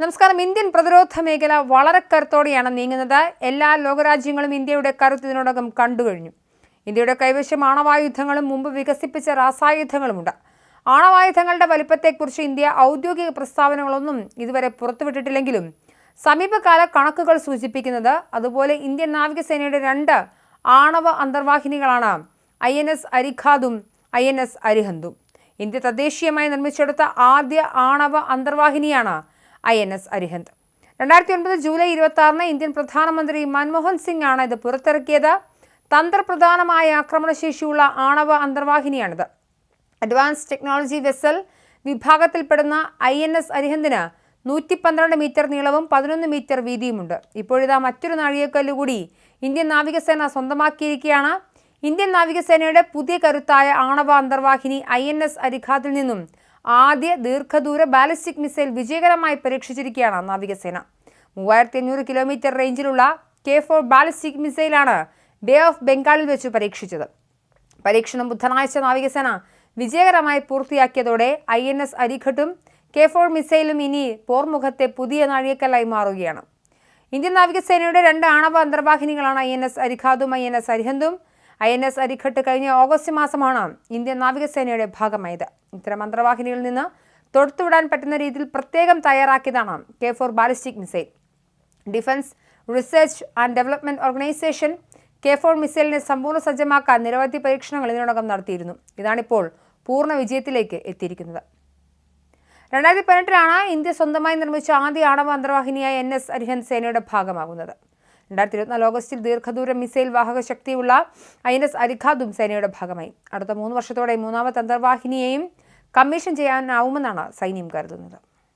നമസ്കാരം. ഇന്ത്യൻ പ്രതിരോധ മേഖല വളരെ കരുത്തോടെയാണ് നീങ്ങുന്നത്. എല്ലാ ലോകരാജ്യങ്ങളും ഇന്ത്യയുടെ കരുത്ത് ഇതിനോടകം കണ്ടുകഴിഞ്ഞു. ഇന്ത്യയുടെ കൈവശം ആണവായുധങ്ങളും മുമ്പ് വികസിപ്പിച്ച രാസായുധങ്ങളുമുണ്ട്. ആണവായുധങ്ങളുടെ വലിപ്പത്തെക്കുറിച്ച് ഇന്ത്യ ഔദ്യോഗിക പ്രസ്താവനകളൊന്നും ഇതുവരെ പുറത്തുവിട്ടിട്ടില്ലെങ്കിലും സമീപകാല കണക്കുകൾ സൂചിപ്പിക്കുന്നത് അതുപോലെ ഇന്ത്യൻ നാവികസേനയുടെ രണ്ട് ആണവ അന്തർവാഹിനികളാണ് ഐ എൻ എസ് അരിഖാദും ഐ എൻ എസ് അരിഹന്തും. ഇന്ത്യ തദ്ദേശീയമായി നിർമ്മിച്ചെടുത്ത ആദ്യ ആണവ അന്തർവാഹിനിയാണ് ഐ എൻ എസ് അരിഹന്ത്. രണ്ടായിരത്തി ഒൻപത് ജൂലൈ ഇരുപത്തി ആറിന് ഇന്ത്യൻ പ്രധാനമന്ത്രി മൻമോഹൻ സിംഗ് ആണ് ഇത് പുറത്തിറക്കിയത്. തന്ത്രപ്രധാനമായ ആക്രമണശേഷിയുള്ള ആണവ അന്തർവാഹിനിയാണിത്. അഡ്വാൻസ് ടെക്നോളജി വെസൽ വിഭാഗത്തിൽപ്പെടുന്ന ഐ എൻ എസ് അരിഹന്തിന് നൂറ്റി പന്ത്രണ്ട് മീറ്റർ നീളവും പതിനൊന്ന് മീറ്റർ വീതിയുമുണ്ട്. ഇപ്പോഴിതാ മറ്റൊരു നാഴികക്കല്ലുകൂടി ഇന്ത്യൻ നാവികസേന സ്വന്തമാക്കിയിരിക്കുകയാണ്. ഇന്ത്യൻ നാവികസേനയുടെ പുതിയ കരുത്തായ ആണവ അന്തർവാഹിനി ഐ എൻ എസ് അരിഖാത്തിൽ നിന്നും ആദ്യ ദീർഘദൂര ബാലിസ്റ്റിക് മിസൈൽ വിജയകരമായി പരീക്ഷിച്ചിരിക്കുകയാണ് നാവികസേന. മൂവായിരത്തി അഞ്ഞൂറ് കിലോമീറ്റർ റേഞ്ചിലുള്ള കെ ഫോർ ബാലിസ്റ്റിക് മിസൈലാണ് ബേ ഓഫ് ബംഗാളിൽ വെച്ച് പരീക്ഷിച്ചത്. പരീക്ഷണം ബുധനാഴ്ച നാവികസേന വിജയകരമായി പൂർത്തിയാക്കിയതോടെ ഐ എൻ എസ് അരിഘട്ടും കെ ഫോർ മിസൈലും ഇനി പോർമുഖത്തെ പുതിയ നാഴികക്കല്ലായി മാറുകയാണ്. ഇന്ത്യൻ നാവികസേനയുടെ രണ്ട് ആണവ അന്തർവാഹിനികളാണ് ഐ എൻ എസ് അരിഖാദും ഐ എൻ എസ് അരിഹന്തും. ഐ എൻ എസ് അരിഘട്ട് കഴിഞ്ഞ ഓഗസ്റ്റ് മാസമാണ് ഇന്ത്യൻ നാവികസേനയുടെ ഭാഗമായത്. ഇത്തരം മന്ത്രവാഹിനികളിൽ നിന്ന് തൊടുത്തുവിടാൻ പറ്റുന്ന രീതിയിൽ പ്രത്യേകം തയ്യാറാക്കിയതാണ് K four ballistic missile. Defence research and development organisation K four മിസൈലിനെ സമ്പൂർണ സജ്ജമാക്കാൻ നിരവധി പരീക്ഷണങ്ങൾ ഇതിനോടകം നടത്തിയിരുന്നു. ഇതാണിപ്പോൾ പൂർണ വിജയത്തിലേക്ക് എത്തിയിരിക്കുന്നത്. രണ്ടായിരത്തി പതിനെട്ടിലാണ് ഇന്ത്യ സ്വന്തമായി നിർമ്മിച്ച ആദ്യ ആണവ അന്തർവാഹിനിയായ എൻ എസ് അരിഹന്ത് സേനയുടെ ഭാഗമാകുന്നത്. രണ്ടായിരത്തി ഇരുപത്തിനാല് ഓഗസ്റ്റിൽ ദീർഘദൂര മിസൈൽ വാഹക ശക്തിയുള്ള ഐ എൻ എസ് അരിഖാദും സേനയുടെ ഭാഗമായി. അടുത്ത മൂന്ന് വർഷത്തോടെ മൂന്നാമത്തെ അന്തർവാഹിനിയെയും കമ്മീഷൻ ചെയ്യാനാവുമെന്നാണ് സൈന്യം കരുതുന്നത്.